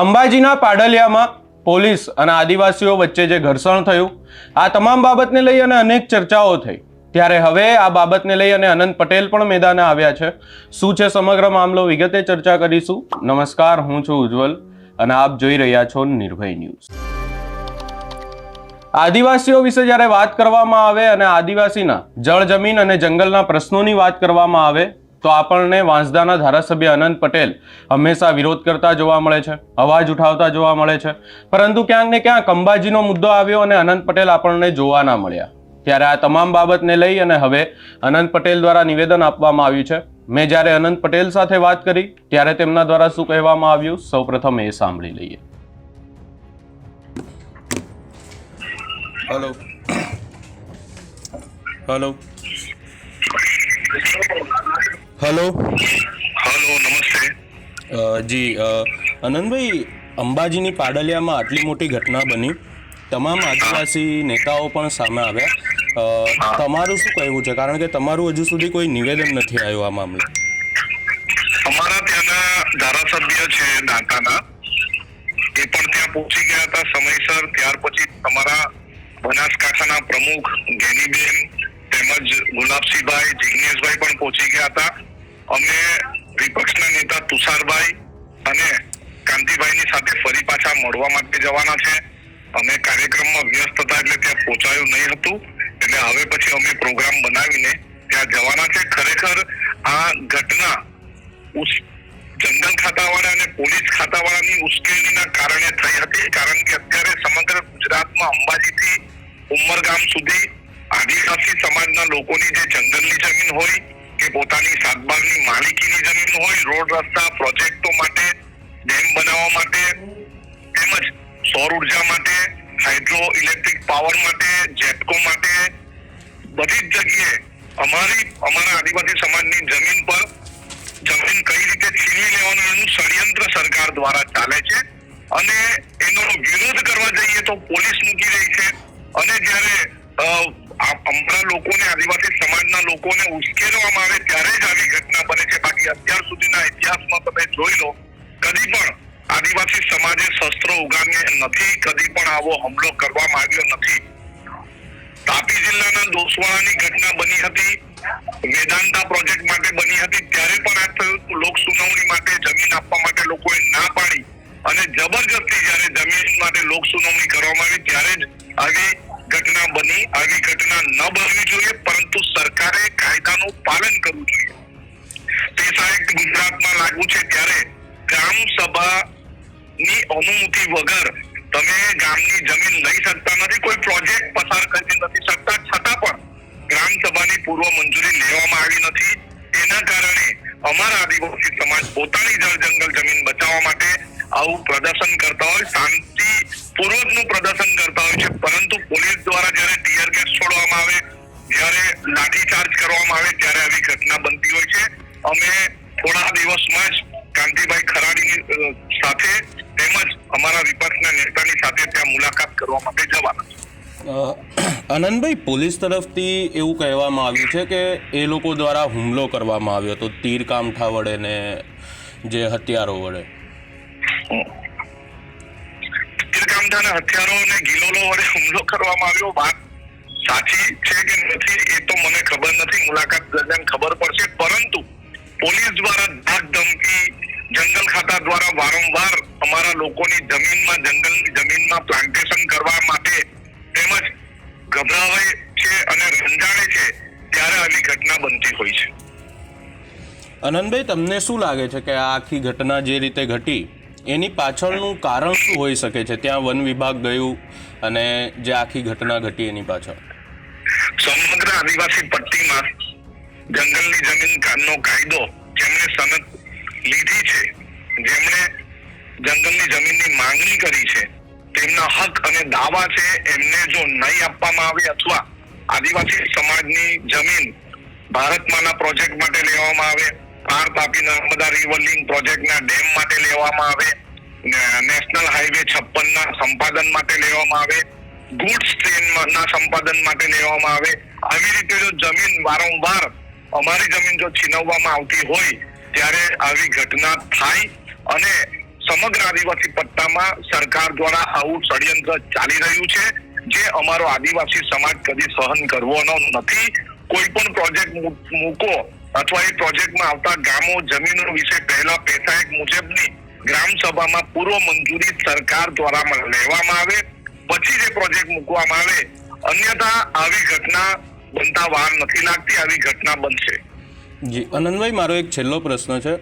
અંબાજીના પાડલિયામાં police અને આદિવાસીઓ વચ્ચે જે ઘર્ષણ થયું, આ તમામ બાબતને લઈ અને અનેક ચર્ચાઓ થઈ. ત્યારે હવે આ બાબતને લઈ અને અનંત પટેલ પણ મેદાને આવ્યા છે. શું છે સમગ્ર મામલો? વિગતે ચર્ચા કરીશું. નમસ્કાર, હું છું ઉજ્જવલ અને આપ જોઈ રહ્યા છો નિર્ભય ન્યૂઝ. આદિવાસીઓ વિશે જ્યારે વાત કરવામાં આવે અને આદિવાસીના જળ જમીન અને જંગલના પ્રશ્નોની વાત કરવામાં આવે તો આપણને વાંસદાના ધારાસભ્ય અનંત પટેલ હંમેશા વિરોધ કરતા જોવા મળે છે, અવાજ ઉઠાવતા જોવા મળે છે. પરંતુ ક્યાંક ને ક્યાંક અંબાજીનો મુદ્દો આવ્યો અને અનંત પટેલ આપણને જોવા ના મળ્યા. ત્યારે આ તમામ બાબતને લઈ અને હવે અનંત પટેલ દ્વારા નિવેદન આપવામાં આવ્યું છે. મેં જ્યારે અનંત પટેલ સાથે વાત કરી, ત્યારે તેમના દ્વારા શું કહેવામાં આવ્યું? સૌપ્રથમ એ સાંભળી લઈએ. Hello hello hello. હલો નમસ્તે. જી આનંદભાઈ અંબાજીની પાડલિયામાં આટલી મોટી ઘટના બની. તમામ આદિવાસી નેતાઓ પણ સામે આવ્યા. તમારું શું કહેવું છે? કારણ કે તમારું હજુ સુધી કોઈ નિવેદન નથી આવ્યું આ મામલે. અમારા ત્યાંના ધારાસભ્ય છે દાંતાના એ પણ ત્યાં પહોંચી ગયા હતા સમયસર. ત્યાર પછી તમારા બનાસકાંઠાના પ્રમુખ ગેનીબેન તેમજ ગુલાબસિંહભાઈ જિગ્નેશભાઈ પણ પહોંચી ગયા હતા. અમે વિપક્ષના નેતા તુષારભાઈ અને કાંતિભાઈની સાથે ફરી પાછા મળવા માટે જવાના છે. અમે કાર્યક્રમમાં વ્યસ્ત હતા એટલે ત્યાં પહોંચાયું નહીં હતું. એટલે હવે પછી અમે પ્રોગ્રામ બનાવીને ત્યાં જવાના છે. ખરેખર આ ઘટના જંગલ ખાતાવાળા અને પોલીસ ખાતાવાળાની ઉશ્કેરણીના કારણે થઈ હતી. કારણ કે અત્યારે સમગ્ર ગુજરાતમાં અંબાજીથી ઉમરગામ સુધી આદિવાસી સમાજના લોકોની જે જંગલની જમીન હોય કે પોતાની સાતબારની માલિકીની જમીન હોય, રોડ રસ્તા, પ્રોજેક્ટો માટે, ડેમ બનાવવા માટે, તેમજ સૌર ઊર્જા માટે હાઇડ્રો ઇલેક્ટ્રિક પાવર માટે જેપકો માટે, બધી જ જગ્યાએ અમારી, અમારા આદિવાસી સમાજની જમીન પર જમીન કઈ રીતે છીનવી લેવાનું એનું ષડયંત્ર સરકાર દ્વારા ચાલે છે અને એનો વિરોધ કરવા જઈએ તો પોલીસ મૂકી રહી છે અને જ્યારે આ અમારા લોકોને, આદિવાસી સમાજના લોકોને ઉશ્કેરવામાં આવે ત્યારે જ આવી ઘટના બને છે. બાકી અત્યાર સુધીના ઇતિહાસમાં તમે જોઈ લો, કદી પણ આદિવાસી સમાજે શસ્ત્રો ઉગામ્યા નથી, કદી પણ આવો હુમલો કરવામાં આવ્યો નથી. તાપી જિલ્લાના દોસવાળાની ઘટના બની હતી, વેદાંતા પ્રોજેક્ટ માટે બની હતી, ત્યારે પણ આ લોક સુનાવણી માટે જમીન આપવા માટે લોકોએ ના પાડી. અને જબરજસ્તી જયારે જમીન માટે લોક સુનાવણી કરવામાં આવી, ત્યારે જ આવી ઘટના બની, આવી ઘટના ન બનવી જોઈએ, પરંતુ સરકારે કાયદાનું પાલન કરવું જોઈએ. પેસા એક્ટ ગુજરાતમાં લાગુ છે ત્યારે ગ્રામ સભાની અનુમતિ વગર તમે ગામની જમીન લઈ શકતા નથી, કોઈ પ્રોજેક્ટ પસાર કરી નથી શકતા. છતાં પણ ગ્રામ સભાની પૂર્વ મંજૂરી લેવામાં આવી નથી. એના કારણે અમારા આદિવાસી સમાજ પોતાની જળ જંગલ જમીન બચાવવા માટે આવું પ્રદર્શન કરતા હોય શાંતિ પૂર્વકનું પ્રદર્શન કરતા હોય છે. પરંતુ પોલીસ દ્વારા જ્યારે ટીયર ગેસ છોડવામાં આવે, જ્યારે લાઠીચાર્જ કરવામાં આવે, ત્યારે આવી ઘટના બનતી હોય છે. અમે થોડા દિવસમાં જ કાંતિભાઈ ખરાડીની સાથે તેમજ અમારા વિપક્ષના નેતાની સાથે ત્યાં મુલાકાત કરવા માટે જવાના છે આનંદભાઈ, પોલીસ તરફથી એવું કહેવામાં આવ્યું છે કે એ લોકો દ્વારા હુમલો કરવામાં આવ્યો હતો તીર કામઠા વડે ને જે હથિયારો વડે. તીરકામઠાના હથિયારો અને ગિલોલો વડે હુમલો કરવામાં આવ્યો. વાત સાચી છે કે નથી એ તો મને ખબર નથી. મુલાકાત દરમિયાન ખબર પડશે. પરંતુ પોલીસ દ્વારા ધાક ધમકી જંગલ ખાતા દ્વારા વારંવાર અમારા લોકોની જમીનમાં જંગલની જમીનમાં પ્લાન્ટેશન કરવા માટે તેમજ ગભરાવે છે અને રંજાડે છે ત્યારે આવી ઘટના બનતી હોય છે. અનંતભાઈ, તમને શું લાગે છે કે આ આખી ઘટના જે રીતે ઘટી એની પાછળનું કારણ શું હોઈ શકે છે? ત્યાં વન વિભાગ ગયું અને જે આખી ઘટના ઘટી એની પાછળ. સમગ્ર આદિવાસી પટ્ટીમાં જંગલની જમીન કાનનો કાયદો જેમણે સનદ લીધી છે, જેમણે જંગલની જમીનની માંગણી કરી છે, તેમના હક અને દાવા છે એમને જો નહીં આપવામાં આવે અથવા આદિવાસી સમાજની જમીન ભારતમાંના પ્રોજેક્ટ માટે લેવામાં આવે પાર તાપી નર્મદા રિવર લિંક પ્રોજેક્ટના ડેમ માટે લેવામાં આવે ને- નેશનલ હાઈવે છપ્પન ના સંપાદન માટે લેવામાં આવે. ગુડ્સ ટ્રેન ના સંપાદન માટે લેવામાં આવે. આવી રીતે જો જમીન વારંવાર, અમારી જમીન જો છીનવવામાં આવતી હોય, ત્યારે આવી ઘટના થાય અને સમગ્ર આદિવાસી પટ્ટામાં સરકાર દ્વારા આવું ષડયંત્ર ચાલી રહ્યું છે, જે અમારો આદિવાસી સમાજ કદી સહન કરવાનો નથી. કોઈ પણ પ્રોજેક્ટ મૂકો અથવા એ પ્રોજેક્ટમાં આવતા ગામો જમીનો વિશે પહેલા પેટા એક મુજબની ગ્રામ સભામાં પૂર્વ મંજૂરી સરકાર દ્વારા લેવામાં આવે, પછી જે પ્રોજેક્ટ મૂકવામાં આવે, અન્યથા આવી ઘટના બનતા વાર નથી લાગતી, આવી ઘટના બનશે. જી, અનંતભાઈ, મારો એક છેલ્લો પ્રશ્ન છે.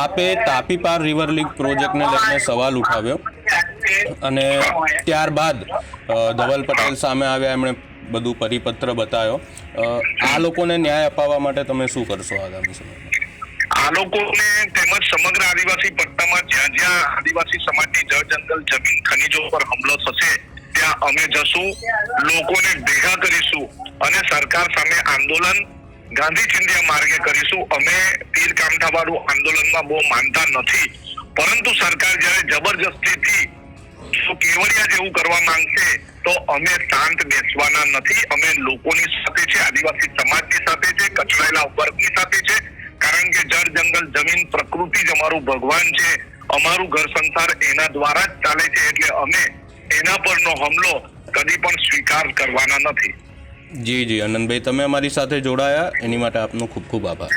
આપે તાપી પાર રિવર લીગ પ્રોજેક્ટને લઈને સવાલ ઉઠાવ્યો. અને ત્યારબાદ ધવલ પટેલ સામે આવ્યા, એમણે બધું પરિપત્ર બતાવ્યો. આ લોકોને ન્યાય અપાવવા માટે તમે શું કરશો આગામી સમયમાં? આ લોકોને તેમજ સમગ્ર આદિવાસી પટ્ટામાં જ્યાં જ્યાં આદિવાસી સમાજની જળ જંગલ, જમીન, ખનીજો પર હુમલો થશે, ત્યાં અમે જશું, લોકોને ભેગા કરીશું અને સરકાર સામે આંદોલન, ગાંધી ચિંધ્યા માર્ગે કરીશું. અમે તીર કામઠા વાળું આંદોલનમાં બહુ માનતા નથી. પરંતુ સરકાર જ્યારે જબરજસ્તીથી કેવડિયા જેવું કરવા માંગશે, તો અમે શાંત બેસવાના નથી. અમે લોકોની સાથે છે, આદિવાસી સમાજની સાથે છે કચડાયેલા વર્ગની સાથે છે. કારણ કે જળ જંગલ જમીન પ્રકૃતિ જ અમારું ભગવાન છે. અમારું ઘર સંસાર એના દ્વારા જ ચાલે છે એટલે અમે એના પરનો હમલો કદી પણ સ્વીકાર કરવાના નથી. જી જી. આનંદભાઈ તમે અમારી સાથે જોડાયા. એની માટે આપનો ખૂબ ખૂબ આભાર.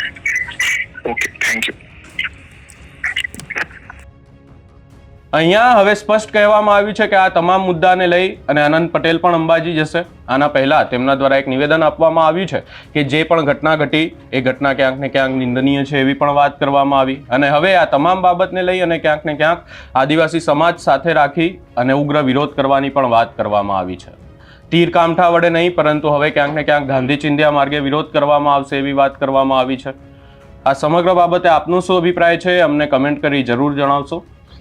ઓકે થેન્ક યુ અહીંયા હવે સ્પષ્ટ કહેવામાં આવ્યું છે કે આ તમામ મુદ્દાને લઈ અને આનંદ પટેલ પણ અંબાજી જશે. આના પહેલા તેમના દ્વારા એક નિવેદન આપવામાં આવ્યું છે કે જે પણ ઘટના ઘટી, એ ઘટના ક્યાંક ને ક્યાંક નિંદનીય છે એવી પણ વાત કરવામાં આવી. અને હવે આ તમામ બાબતને લઈ અને ક્યાંક ને ક્યાંક આદિવાસી સમાજ સાથે રાખી અને ઉગ્ર વિરોધ કરવાની પણ વાત કરવામાં આવી છે. તીર કામઠા વડે નહીં, પરંતુ હવે ક્યાંક ને ક્યાંક ગાંધી ચિંધ્યા માર્ગે વિરોધ કરવામાં આવશે એવી વાત કરવામાં આવી છે. આ સમગ્ર બાબતે આપનો શું અભિપ્રાય છે, અમને કમેન્ટ કરી જરૂર જણાવશો.